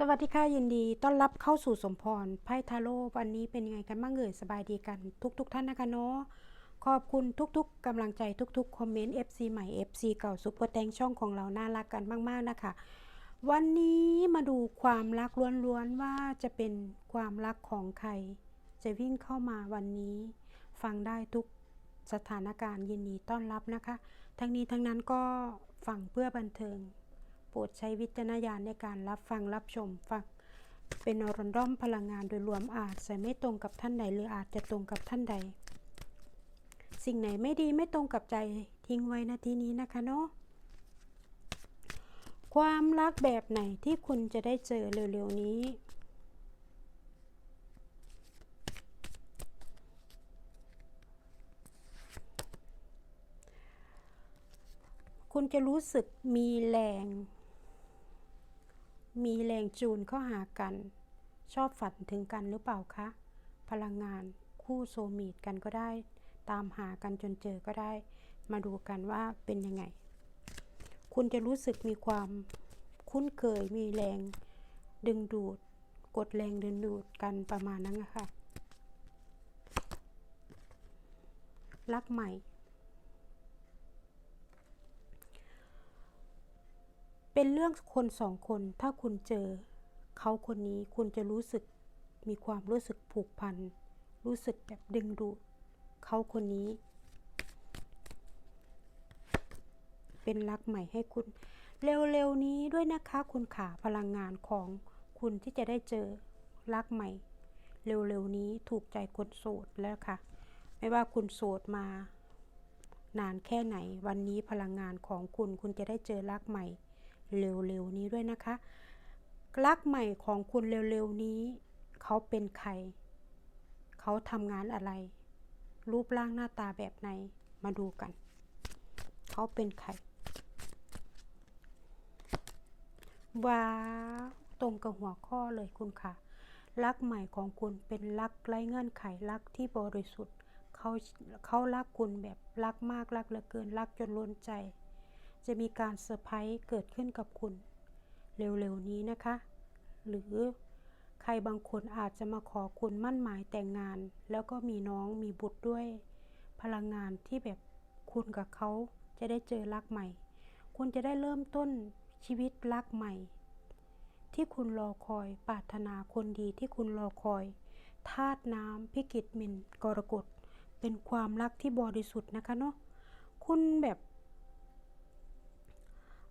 สวัสดีค่ะยินดีต้อนรับเข้าสู่สมพรไพ่ทาโร่วันนี้เป็นยังไงกันบ้างเอ่ยสบายดีกันทุกๆทท่านนะคะเนาะขอบคุณทุกๆกำลังใจทุกๆคอมเมนต์ FC ใหม่ FC เก่าซุปเปอร์แตงช่องของเราน่ารักกันมากๆนะคะ วันนี้มาดูความรักล้วนๆว่าจะเป็นความรักของใคร จะวิ่งเข้ามาวันนี้ ฟังได้ทุกสถานการณ์ยินดีต้อนรับนะคะ ทั้งนี้ทั้งนั้นก็ฟังเพื่อบันเทิง รดใช้วิจารณญาณในการรับฟังรับชมฟังเป็นอรนดอมพลังงานโดยรวมอาจจะไม่ตรงกับท่านใดหรืออาจจะตรงกับท่านใด สิ่งไหนไม่ดีไม่ตรงกับใจทิ้งไว้นาทีนี้นะคะเนาะความรักแบบไหนที่คุณจะได้เจอเร็วๆนี้คุณจะรู้สึกมีแรง มีแรงจูนเข้าหากัน ชอบฝันถึงกันหรือเปล่าคะ พลังงานคู่โซมีดกันก็ได้ ตามหากันจนเจอก็ได้ มาดูกันว่าเป็นยังไง คุณจะรู้สึกมีความคุ้นเคยมีแรงดึงดูด กดแรงดึงดูดกันประมาณนั้นนะคะรักใหม่ เป็นเรื่องคนสองคน ถ้าคุณเจอ เขาคนนี้คุณจะรู้สึกมีความรู้สึกผูกพัน รู้สึกแบบดึงดูดเขาคนนี้ เป็นรักใหม่ให้คุณ เร็วๆนี้ด้วยนะคะคุณขาพลังงานของคุณที่จะได้เจอรักใหม่ เร็วๆนี้ถูกใจคนโสดแล้วค่ะ ไม่ว่าคุณโสดมา นานแค่ไหนวันนี้พลังงานของคุณคุณจะได้เจอรักใหม่ เร็วๆนี้ด้วยนะคะ รักใหม่ของคุณเร็วๆนี้ เขาเป็นใคร เขาทำงานอะไร รูปร่างหน้าตาแบบไหน มาดูกัน เขาเป็นใคร ว้าวตรงกับหัวข้อเลยคุณค่ะ รักใหม่ของคุณเป็นรักไร้เงื่อนไขรักที่บริสุทธิ์เขาเขารักคุณแบบรักมากรักเหลือเกินรักจนล้นใจ จะมีการเซอร์ไพรส์เกิดขึ้นกับคุณ เร็วๆนี้นะคะ หรือใครบางคนอาจจะมาขอคุณมั่นหมายแต่งงาน แล้วก็มีน้องมีบุตรด้วย พลังงานที่แบบคุณกับเขาจะได้เจอรักใหม่ คุณจะได้เริ่มต้นชีวิตรักใหม่ ที่คุณรอคอยปรารถนาคนดีที่คุณรอคอยธาตุน้ำพิกิตมินกรกฎเป็นความรักที่บริสุทธิ์นะคะเนาะคุณแบบ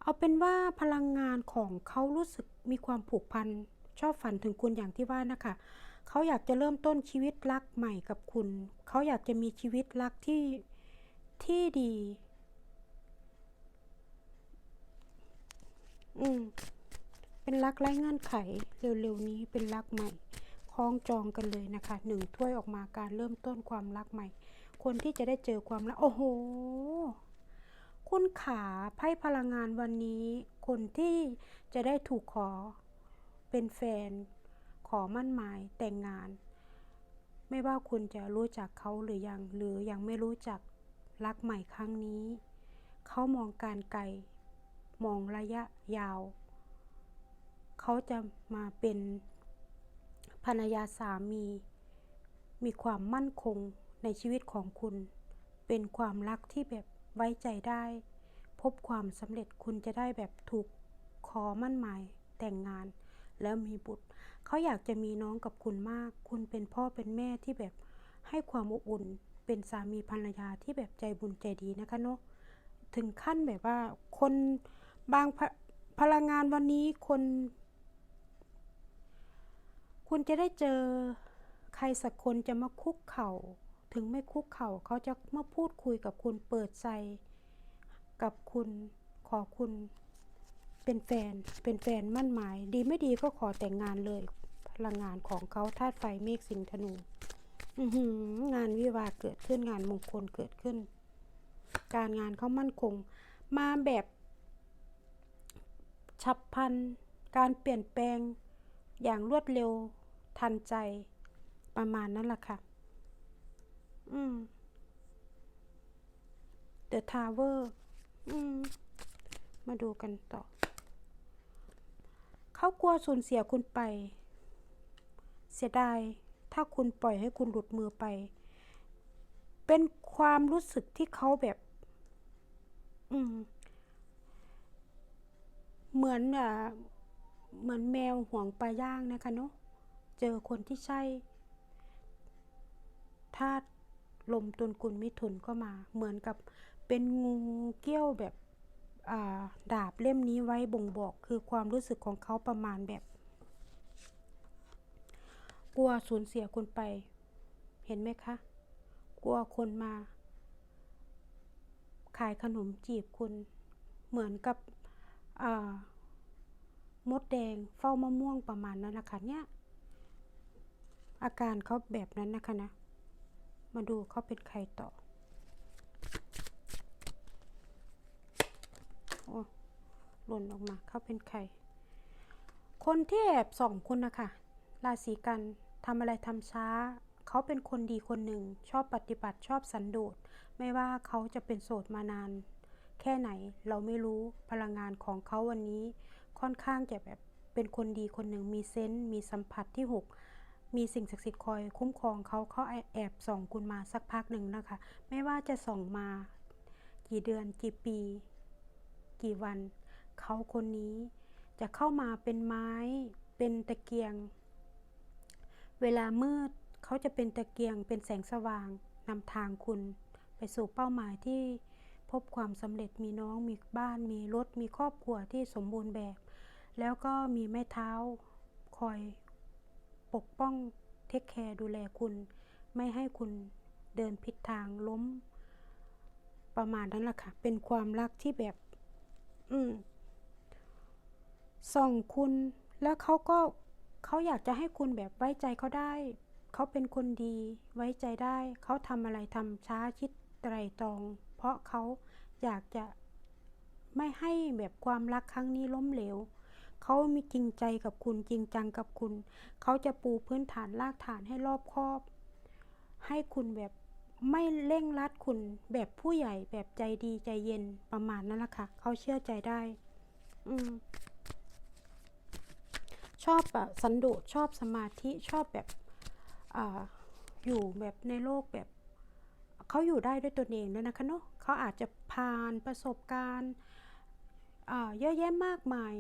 เอาเป็นว่าพลังงานของเขารู้สึกมีความผูกพัน ชอบฝันถึงคุณอย่างที่ว่านะคะ เขาอยากจะเริ่มต้นชีวิตรักใหม่กับคุณ เขาอยากจะมีชีวิตรักที่ที่ดี อืม เป็นรักไร้เงื่อนไข เร็วๆนี้เป็นรักใหม่ คล้องจองกันเลยนะคะ หนึ่งถ้วยออกมาการเริ่มต้นความรักใหม่ คนที่จะได้เจอความรัก โอ้โห คุณขาไพ่พลังงานวันนี้ คนที่จะได้ถูกขอเป็นแฟน ขอมั่นหมายแต่งงาน ไม่ว่าคุณจะรู้จักเขาหรือยัง หรือยังไม่รู้จักรักใหม่ครั้งนี้ เขามองการไกล มองระยะยาว เขาจะมาเป็นภรรยาสามี มีความมั่นคงในชีวิตของคุณ เป็นความรักที่แบบ ไว้ใจได้ พบความสำเร็จคุณจะได้แบบถูกขอมั่นหมายแต่งงาน แล้วมีบุตร เขาอยากจะมีน้องกับคุณมาก คุณเป็นพ่อเป็นแม่ที่แบบให้ความอบอุ่น เป็นสามีภรรยาที่แบบใจบุญใจดีนะคะเนาะถึงขั้นแบบว่าคนบางพพลังงานวันนี้คนคุณจะได้เจอใครสักคนจะมาคุกเข่า ถึงไม่คุกเข่าเขาจะมาพูดคุยกับคุณเปิดใจกับคุณขอคุณเป็นแฟน เป็นแฟนมั่นหมาย ดีไม่ดีก็ขอแต่งงานเลย พลังงานของเขาธาตุไฟเมฆสิงห์ธนูงานวิวาเกิดขึ้นงานมงคลเกิดขึ้น การงานเขามั่นคง มาแบบฉับพลันการเปลี่ยนแปลงอย่างรวดเร็วทันใจประมาณนั้นแหละค่ะ อืม The Tower อืม มาดูกันต่อ เขากลัวสูญเสียคุณไป เสียดาย ถ้าคุณปล่อยให้คุณหลุดมือไป เป็นความรู้สึกที่เขาแบบ อืม เหมือนอ่าเหมือนแมวห่วงปลาย่างนะคะเนาะ เจอคนที่ใช่ธา ลมตุนกุลมิถุนก็มา เหมือนกับเป็นงูเกี้ยวแบบาดาบเล่มนี้ไว้บ่งบอกคือความรู้สึกของเขาประมาณแบบ กลัวสูญเสียคุณไป เห็นไหมคะ กลัวคนมา ขายขนมจีบคุณ เหมือนกับมดแดงเฝ้ามะม่วงประมาณนั้นนะคะเนี่ย อาการเขาแบบนั้นนะคะนะ มาดูเขาเป็นใครต่อ โอ้หล่นออกมาเขาเป็นใคร คนที่แอบส่องคุณนะคะราศีกันทำอะไรทำช้า เขาเป็นคนดีคนหนึ่ง ชอบปฏิบัติชอบสันโดษ ไม่ว่าเขาจะเป็นโสดมานาน แค่ไหนเราไม่รู้พลังงานของเขาวันนี้ ค่อนข้างจะแบบเป็นคนดีคนหนึ่งมีเซนส์มีสัมผัสที่หก มีสิ่งศักดิ์สิทธิ์คอยคุ้มครองเขาเขาแอบส่องคุณมาสักพักหนึ่งนะคะ ไม่ว่าจะส่องมากี่เดือนกี่ปี กี่วัน เขาคนนี้จะเข้ามาเป็นไม้เป็นตะเกียง เวลามืดเขาจะเป็นตะเกียงเป็นแสงสว่างนำทางคุณ ไปสู่เป้าหมายที่พบความสำเร็จมีน้องมีบ้าน มีรถมีครอบครัวที่สมบูรณ์แบบ แล้วก็มีแม่เท้าคอย ปกป้องเทคแคร์ดูแลคุณ ไม่ให้คุณเดินผิดทางล้ม ประมาณนั้นแหละค่ะ เป็นความรักที่แบบ อืมส่องคุณแล้วเขาก็เขาอยากจะให้คุณแบบไว้ใจเขาได้เขาเป็นคนดีไว้ใจได้ เขาทำอะไรทำช้าคิดไตรตรอง เพราะเขาอยากจะไม่ให้แบบความรักครั้งนี้ล้มเหลว เขามีจริงใจกับคุณจริงจังกับคุณ เขาจะปูพื้นฐานรากฐานให้รอบคอบ ให้คุณแบบไม่เร่งรัดคุณแบบผู้ใหญ่แบบใจดีใจเย็นประมาณนั้นแหละค่ะ เขาเชื่อใจได้ อืม ชอบแบบสันโดษชอบสมาธิชอบแบบอาอยู่แบบในโลกแบบเขาอยู่ได้ด้วยตนเองด้วยนะคะเนาะเขาอาจจะผ่านประสบการณ์เยอะแยะมากมาย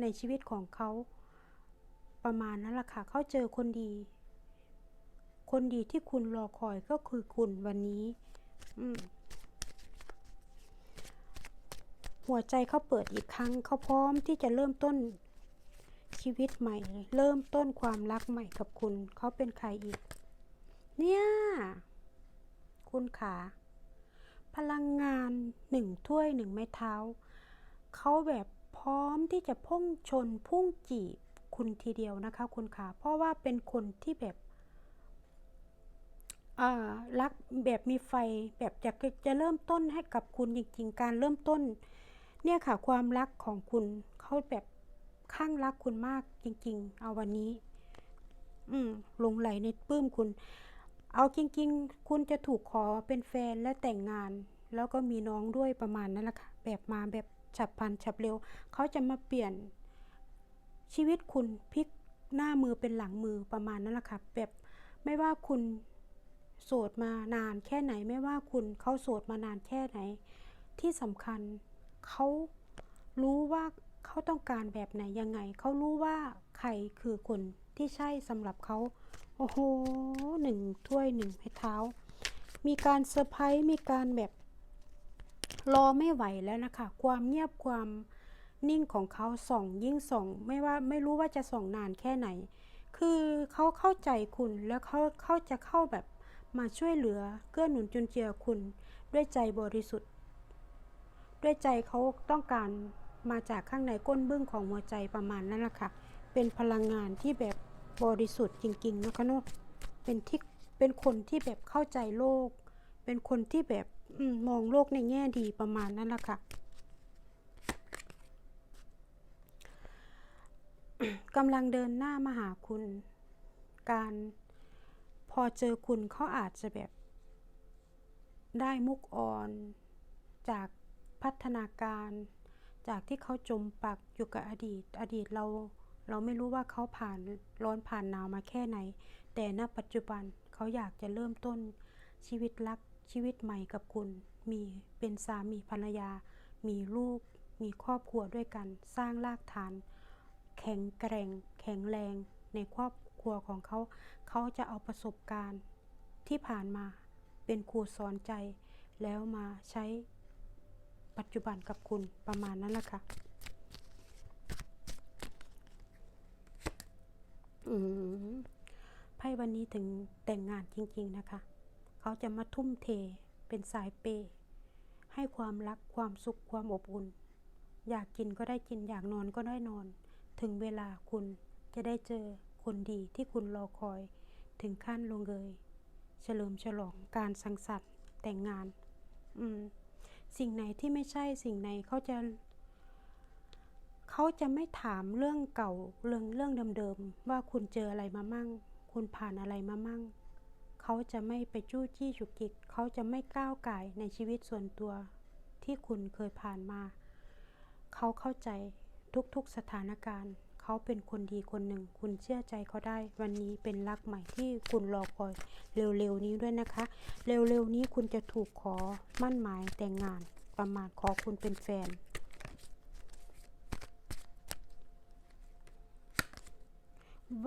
ในชีวิตของเขาประมาณนั้นแหละค่ะเขาเจอคนดี คนดีที่คุณรอคอยก็คือคุณวันนี้หัวใจเขาเปิดอีกครั้งเขาพร้อมที่จะเริ่มต้นชีวิตใหม่ เริ่มต้นความรักใหม่กับคุณ เขาเป็นใครอีก เนี่ย คุณขาพลังงานหนึ่งถ้วยหนึ่งไม้เท้า เขาแบบ ร้อมที่จะพุ่งชนพุ่งจีบคุณทีเดียวนะคะคุณขาเพราะว่าเป็นคนที่แบบรักแบบมีไฟแบบอยากจะเริ่มต้นให้กับคุณจริงๆ การเริ่มต้น เนี่ยค่ะความรักของคุณเขาแบบข้างรักคุณมากจริง ๆ เอาวันนี้ อืมลงไหลในปื้มคุณ เอาจริง ๆ คุณจะถูกขอเป็นแฟนและแต่งงาน แล้วก็มีน้องด้วยประมาณนั้นแหละค่ะ แบบมาแบบ ฉับพลันฉับเร็ว เขาจะมาเปลี่ยนชีวิตคุณพลิกหน้ามือเป็นหลังมือประมาณนั้นแหละค่ะแบบไม่ว่าคุณโสดมานานแค่ไหน ไม่ว่าคุณเขาโสดมานานแค่ไหน ที่สำคัญเขารู้ว่าเขาต้องการแบบไหนยังไง เขารู้ว่าใครคือคนที่ใช่สำหรับเขาโอ้โหหนึ่งถ้วยหนึ่งให้เท้า มีการเซอร์ไพรส์มีการแบบ รอไม่ไหวแล้วนะคะ ความเงียบความนิ่งของเขาส่องยิ่งส่อง ไม่ว่าไม่รู้ว่าจะส่องนานแค่ไหน คือเขาเข้าใจคุณแล้วเขาเขาจะเข้าแบบมาช่วยเหลือเกื้อหนุนจุนเจือคุณ ด้วยใจบริสุทธิ์ ด้วยใจเขาต้องการมาจากข้างในก้นบึ้งของหัวใจประมาณนั้นแหละค่ะ เป็นพลังงานที่แบบบริสุทธิ์จริงๆนะคะเนาะเป็นที่เป็นคนที่แบบเข้าใจโลก เป็นคนที่แบบ มมองโลกในแง่ดีประมาณนั้นแหละค่ะกำลังเดินหน้ามาหาคุณ การพอเจอคุณเขาอาจจะแบบ ได้มุกอ่อน จากพัฒนาการ จากที่เขาจมปักอยู่กับอดีต อดีตเรา เราไม่รู้ว่าเขาผ่านร้อนผ่านหนาวมาแค่ไหน แต่ณปัจจุบันเขาอยากจะเริ่มต้นชีวิตรัก ชีวิตใหม่กับคุณ มีเป็นสามีภรรยา มีลูก มีครอบครัวด้วยกัน สร้างรากฐาน แข็งแกร่ง แข็งแรงในครอบครัวของเขา เขาจะเอาประสบการณ์ที่ผ่านมาเป็นครูสอนใจ แล้วมาใช้ปัจจุบันกับคุณประมาณนั้นแหละค่ะอืมไพ่วันนี้ถึงแต่งงานจริง ๆ นะคะ เขาจะมาทุ่มเทเป็นสายเปย์ให้ความรักความสุขความอบอุ่น อยากกินก็ได้กินอยากนอนก็ได้นอน ถึงเวลาคุณจะได้เจอคนดีที่คุณรอคอยถึงขั้นลงเอยเฉลิมฉลองการสังสรรค์แต่งงาน อืม สิ่งไหนที่ไม่ใช่สิ่งไหนเขาจะ เขาจะไม่ถามเรื่องเก่าเรื่องเรื่องเดิมๆว่าคุณเจออะไรมามั่ง คุณผ่านอะไรมามั่ง เขาจะไม่ไปจู้จี้จุกจิก เขาจะไม่ก้าวไก่ในชีวิตส่วนตัวที่คุณเคยผ่านมา เขาเข้าใจทุกๆสถานการณ์ เขาเป็นคนดีคนหนึ่ง คุณเชื่อใจเขาได้ วันนี้เป็นรักใหม่ที่คุณรอคอย เร็วๆนี้ด้วยนะคะ เร็วๆนี้คุณจะถูกขอมั่นหมายแต่งงาน ประมาณขอคุณเป็นแฟน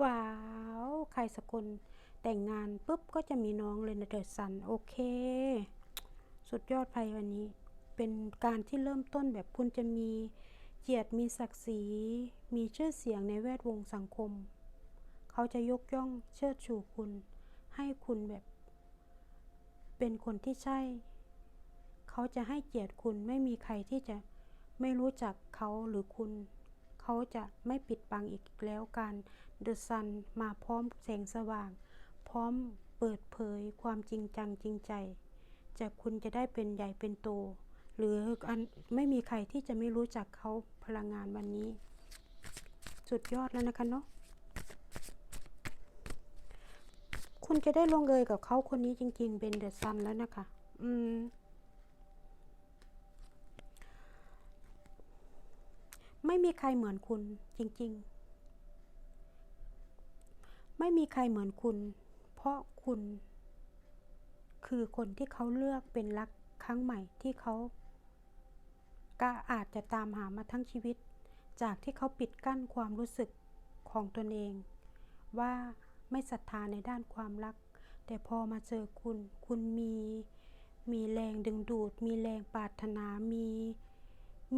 ว้าว ใครสักคน แต่งงานปุ๊บก็จะมีน้องเลยนะเดอซันโอเค สุดยอดภัยวันนี้ เป็นการที่เริ่มต้นแบบคุณจะมีเกียรติมีศักดิ์ศรี มีชื่อเสียงในแวดวงสังคม เขาจะยกย่องเชิดชูคุณ ให้คุณแบบ เป็นคนที่ใช่ เขาจะให้เกียรติคุณไม่มีใครที่จะไม่รู้จักเขาหรือคุณ เขาจะไม่ปิดบังอีกแล้วการเดอะซันมาพร้อมแสงสว่าง พร้อมเปิดเผยความจริงจังจริงใจจะคุณจะได้เป็นใหญ่เป็นโต หรืออันไม่มีใครที่จะไม่รู้จักเขาพลังงานวันนี้ สุดยอดแล้วนะคะเนาะคุณจะได้ลงเอยกับเขาคนนี้จริง ๆ เป็นเดอะซันแล้วนะคะ อืมไม่มีใครเหมือนคุณจริง ๆ ไม่มีใครเหมือนคุณ เพราะคุณ คือคนที่เขาเลือกเป็นรักครั้งใหม่ที่เขา ก็อาจจะตามหามาทั้งชีวิต จากที่เขาปิดกั้นความรู้สึกของตนเอง ว่าไม่ศรัทธาในด้านความรัก แต่พอมาเจอคุณ คุณมี มีแรงดึงดูด มีแรงปรารถนา มี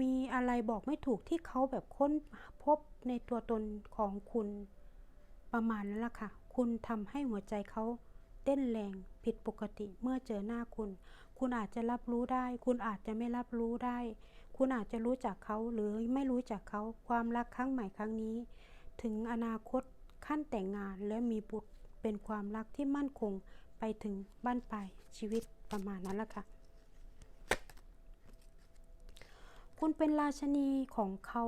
มีอะไรบอกไม่ถูกที่เขาแบบค้นพบในตัวตนของคุณประมาณนั้นแหละค่ะ คุณทำให้หัวใจเขาเต้นแรงผิดปกติเมื่อเจอหน้าคุณ คุณอาจจะรับรู้ได้ คุณอาจจะไม่รับรู้ได้ คุณอาจจะรู้จักเขาหรือไม่รู้จักเขาความรักครั้งใหม่ครั้งนี้ ถึงอนาคตขั้นแต่งงานและมีบุตรเป็นความรักที่มั่นคงไปถึงบ้านปลายชีวิตประมาณนั้นละค่ะ คุณเป็นราชนีของเขา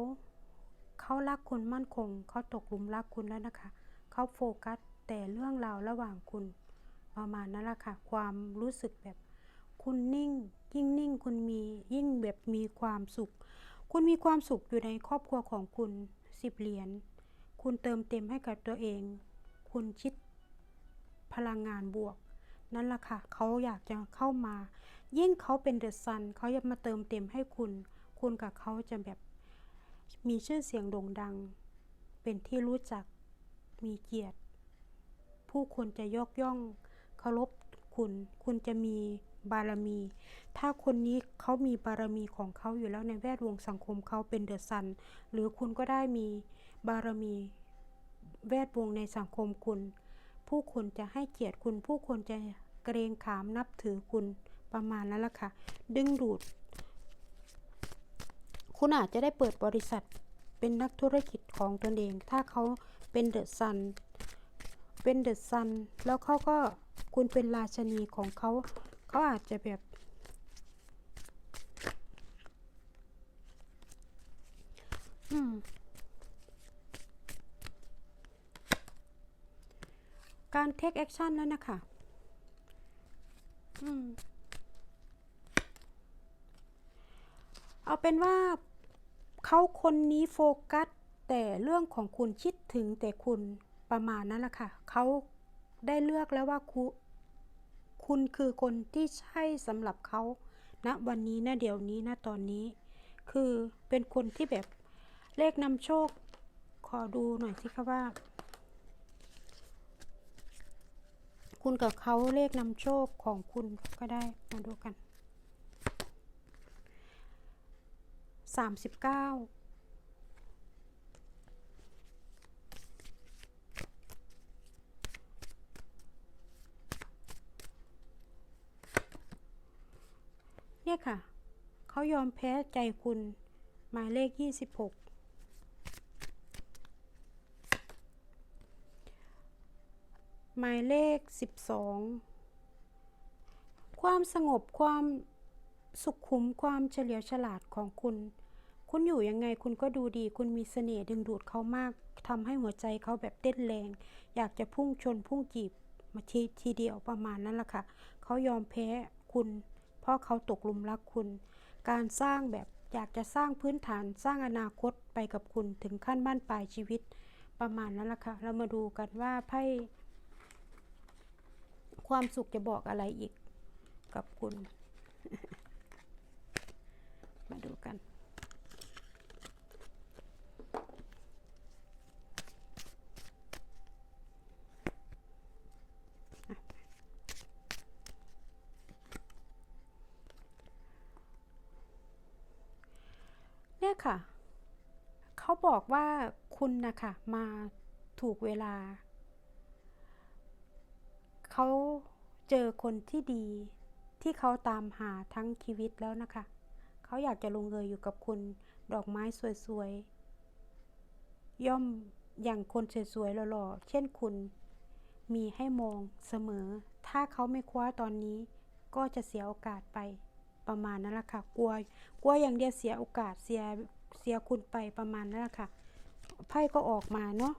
เขารักคุณมั่นคง เขาตกหลุมรักคุณแล้วนะคะ เขาโฟกัส แต่เรื่องราวระหว่างคุณประมาณนั้นแหละค่ะ ความรู้สึกแบบคุณนิ่ง ยิ่งนิ่งคุณมียิ่งแบบมีความสุข คุณมีความสุขอยู่ในครอบครัวของคุณสิบเหรียญคุณเติมเต็มให้กับตัวเอง คุณชิดพลังงานบวก นั่นแหละค่ะ เขาอยากจะเข้ามา ยิ่งเขาเป็นเดอะซันเขาอยากมาเติมเต็มให้คุณ คุณกับเขาจะแบบมีชื่อเสียงโด่งดัง เป็นที่รู้จักมีเกียรติ ผู้คนจะยกย่องเคารพคุณ คุณจะมีบารมี ถ้าคนนี้เขามีบารมีของเขาอยู่แล้วในแวดวงสังคมเขาเป็นเดอะซัน หรือคุณก็ได้มีบารมีแวดวงในสังคมคุณ ผู้คนจะให้เกียรติคุณ ผู้คนจะเกรงขามนับถือคุณประมาณนั้นละค่ะ ดึงดูด คุณอาจจะได้เปิดบริษัทเป็นนักธุรกิจของตนเอง ถ้าเขาเป็นเดอะซัน เป็นเดอะซันแล้วเขาก็คุณเป็นราชนีของเขาเขาอาจจะแบบ อืมการเทคแอคชั่นแล้วนะคะอเอาเป็นว่าเขาคนนี้โฟกัส แต่เรื่องของคุณคิดถึงแต่คุณ ประมาณนั้นแหละค่ะเขาได้เลือกแล้วว่าคุณคุณคือคนที่ใช่สำหรับเขาณนะวันนี้นะเดี๋ยวนี้นะตอนนี้ คือเป็นคนที่แบบเลขนำโชค ขอดูหน่อยสิคะว่า คุณกับเขาเลขนำโชคของคุณก็ได้มาดูกัน 39 เขายอมแพ้ใจคุณ หมายเลขยี่สิบหกหมายเลขสิบสองความสงบความสุขุมความเฉลียวฉลาดของคุณ คุณอยู่ยังไงคุณก็ดูดี คุณมีเสน่ห์ดึงดูดเขามากทำให้หัวใจเขาแบบเต้นแรง อยากจะพุ่งชนพุ่งจีบมาทีทีเดียวประมาณนั้นแหละค่ะ เขายอมแพ้คุณ เพราะเขาตกหลุมรักคุณ การสร้างแบบอยากจะสร้างพื้นฐานสร้างอนาคตไปกับคุณถึงขั้นบ้านปลายชีวิตประมาณนั้นแหละค่ะ เรามาดูกันว่าไพ่ความสุขจะบอกอะไรอีกกับคุณ มาดูกัน ค่ะ เขาบอกว่าคุณนะคะมาถูกเวลา เขาเจอคนที่ดีที่เขาตามหาทั้งชีวิตแล้วนะคะ เขาอยากจะลงเอยอยู่กับคุณดอกไม้สวยๆ ย่อมอย่างคนสวยๆหล่อๆ เช่นคุณ มีให้มองเสมอ ถ้าเขาไม่คว้าตอนนี้ ก็จะเสียโอกาสไปประมาณนั้นแหละค่ะ กลัว กลัวอย่างเดียวเสียโอกาสเสีย เสียคุณไปประมาณนั้นแหละค่ะไพ่ก็ออกมาเนาะ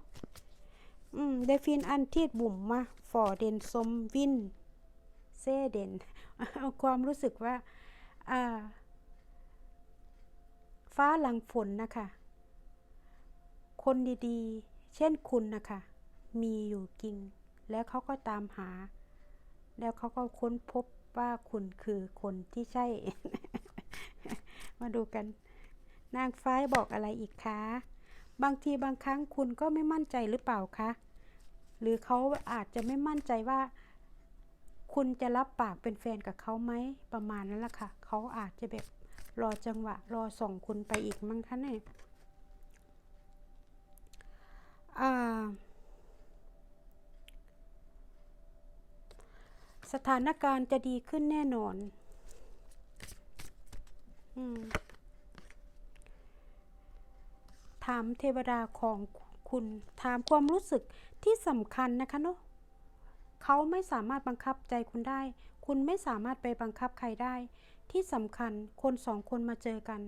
อืมได้ฟินอันทีดบุ่มมาฟอเดนสมวินเซเดนเอาความรู้สึกว่าอ่าฟ้าหลังฝนนะคะ คนดีๆ เช่นคุณนะคะ มีอยู่จริง แล้วเขาก็ตามหา แล้วเขาก็ค้นพบว่าคุณคือคนที่ใช่ มาดูกัน นางฟ้าบอกอะไรอีกคะ บางทีบางครั้งคุณก็ไม่มั่นใจหรือเปล่าคะ หรือเขาอาจจะไม่มั่นใจว่า คุณจะรับปากเป็นแฟนกับเขาไหมประมาณนั้นแหละค่ะ เขาอาจจะแบบรอจังหวะ รอส่งคุณไปอีกมั้งคะเนี่ยสถานการณ์จะดีขึ้นแน่นอน อืม ถามเทวดาของคุณถามความรู้สึกที่สำคัญนะคะเนาะเขาไม่สามารถบังคับใจคุณได้ คุณไม่สามารถไปบังคับใครได้ ที่สำคัญคนสองคนมาเจอกัน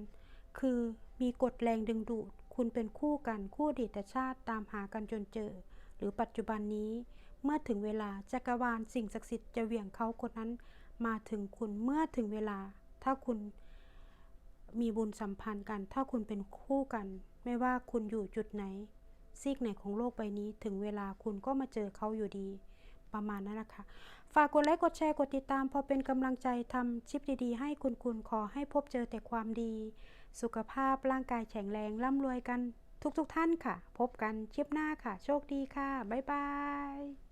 คือมีกฎแรงดึงดูด คุณเป็นคู่กันคู่อดีตชาติตามหากันจนเจอ หรือปัจจุบันนี้ เมื่อถึงเวลาจักรวาลสิ่งศักดิ์สิทธิ์จะเหวี่ยงเขาคนนั้น มาถึงคุณเมื่อถึงเวลา ถ้าคุณมีบุญสัมพันธ์กัน ถ้าคุณเป็นคู่กัน ไม่ว่าคุณอยู่จุดไหน ซีกไหนของโลกใบนี้ ถึงเวลาคุณก็มาเจอเขาอยู่ดี ประมาณนั้นนะคะ ฝากกดไลค์ กดแชร์ กดติดตาม พอเป็นกำลังใจทำชิปดีๆ ให้คุณคุณขอให้พบเจอแต่ความดี สุขภาพร่างกายแข็งแรงร่ำรวยกันทุกๆทท่านค่ะ พบกันชิปหน้าค่ะ โชคดีค่ะ บ๊ายบาย